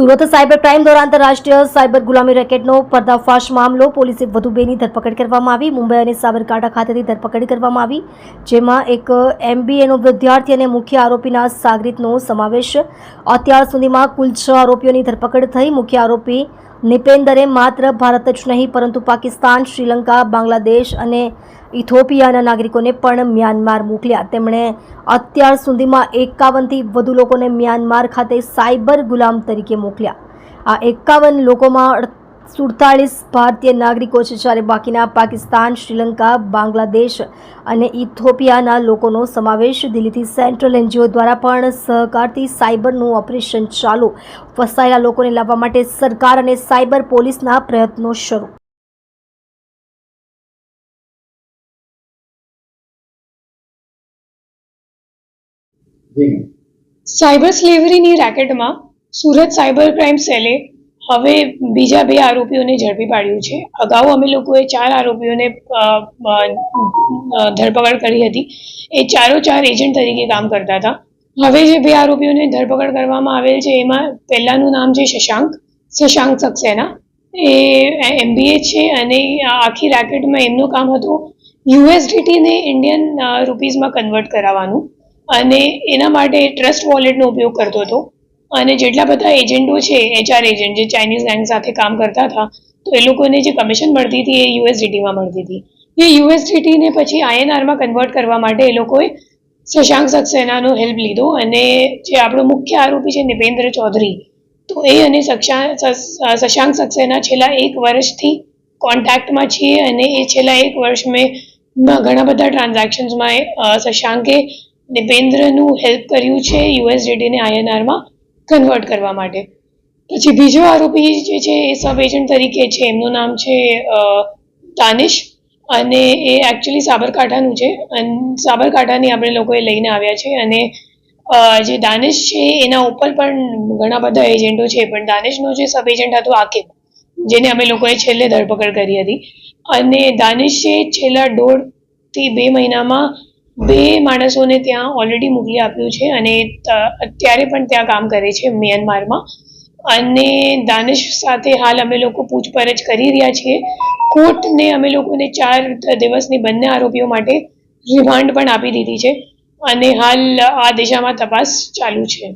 Surat cyber crime દ્વારા આંતરરાષ્ટ્રીય cyber ગુલામી રેકેટનો પર્દાફાશ મામલો પોલીસે વધુ બેની ધરપકડ કરવામાં આવી. મુંબઈ અને સાબરકાંઠા ખાતેથી ધરપકડ કરવામાં આવી, જેમાં એક એમબીએનો વિદ્યાર્થી અને મુખ્ય આરોપીના સાગરીતનો સમાવેશ. અત્યાર સુધીમાં કુલ છ આરોપીઓની ધરપકડ થઈ. મુખ્ય આરોપી નિપેન્દરે માત્ર ભારત જ નહીં, પરંતુ પાકિસ્તાન, શ્રીલંકા, બાંગ્લાદેશ અને ઇથોપિયાના નાગરિકોને પણ મ્યાનમાર મોકલ્યા. તેમણે અત્યાર સુધીમાં એકાવનથી વધુ લોકોને મ્યાનમાર ખાતે સાયબર ગુલામ તરીકે મોકલ્યા. આ એકાવન લોકોમાં સુડતાળીસ ભારતીય નાગરિકો છે, જ્યારે બાકીના પાકિસ્તાન, શ્રીલંકા, બાંગ્લાદેશ અને ઇથોપિયાના લોકોનો સમાવેશ દિલ્હીથી સેન્ટ્રલ એનજીઓ દ્વારા પણ સહકારથી સાયબરનું ઓપરેશન ચાલુ. ફસાયેલા લોકોને લાવવા માટે સરકાર અને સાયબર પોલીસના પ્રયત્નો શરૂ. સાયબર સ્લેવરીની રેકેટમાં સુરત સાયબર ક્રાઇમ સેલે હવે બીજા બે આરોપીઓને ઝડપી પાડ્યું છે. અગાઉ અમે લોકોએ ચાર આરોપીઓને ધરપકડ કરી હતી. એ ચારો ચાર એજન્ટ તરીકે કામ કરતા હતા. હવે જે બે આરોપીઓને ધરપકડ કરવામાં આવેલ છે, એમાં પહેલાનું નામ છે શશાંક શશાંક સક્સેના. એ એમબીએ છે અને આખી રેકેટમાં એમનું કામ હતું યુએસડીટીને ઇન્ડિયન રૂપીઝમાં કન્વર્ટ કરાવવાનું. અને એના માટે ટ્રસ્ટ વોલેટનો ઉપયોગ કરતો હતો. અને જેટલા બધા એજન્ટો છે એચઆર એજન્ટ જે ચાઇનીઝ બેંક સાથે કામ કરતા હતા, તો એ લોકોને જે કમિશન મળતી હતી એ યુએસડીટીમાં મળતી હતી. એ યુએસડીટીને પછી આઈએનઆરમાં કન્વર્ટ કરવા માટે એ લોકોએ શશાંક સક્સેનાનો હેલ્પ લીધો અને જે આપણો મુખ્ય આરોપી છે નિપેન્દ્ર ચૌધરી, તો એ અને શશાંક સક્સેના છેલ્લા એક વર્ષથી કોન્ટેક્ટમાં છીએ અને એ છેલ્લા એક વર્ષ મેં ઘણા બધા ટ્રાન્ઝેક્શન્સમાં શશાંકે નિપેન્દ્રનું હેલ્પ કર્યું છે યુએસડીડીને આઈએનઆરમાં કન્વર્ટ કરવા માટે. પછી બીજો આરોપી જે છે એ સબ એજન્ટ તરીકે છે એમનું નામ છે અ, દાનિશ અને એ એકચ્યુઅલી સાબરકાંઠાનું છે અને સાબરકાંઠાની આપણે લોકોએ લઈને આવ્યા છે અને જે દાનિશ છે એના ઉપર પણ ઘણા બધા એજન્ટો છે પણ દાનિશનો જે સબ એજન્ટ હતો આકિબ જેને અમે લોકોએ છેલ્લે ધરપકડ કરી હતી. અને દાનિશે છેલ્લા દોઢથી બે મહિનામાં બે માણસોને ત્યાં ઓલરેડી મોકલી આપ્યું છે અને અત્યારે પણ ત્યાં કામ કરે છે મ્યાનમારમાં. અને દાનિશ સાથે હાલ અમે લોકો પૂછપરછ કરી રહ્યા છીએ. કોર્ટને અમે લોકોને ચાર દિવસની બંને આરોપીઓ માટે રિમાન્ડ પણ આપી દીધી છે. અને હાલ આ દિશામાં તપાસ ચાલુ છે.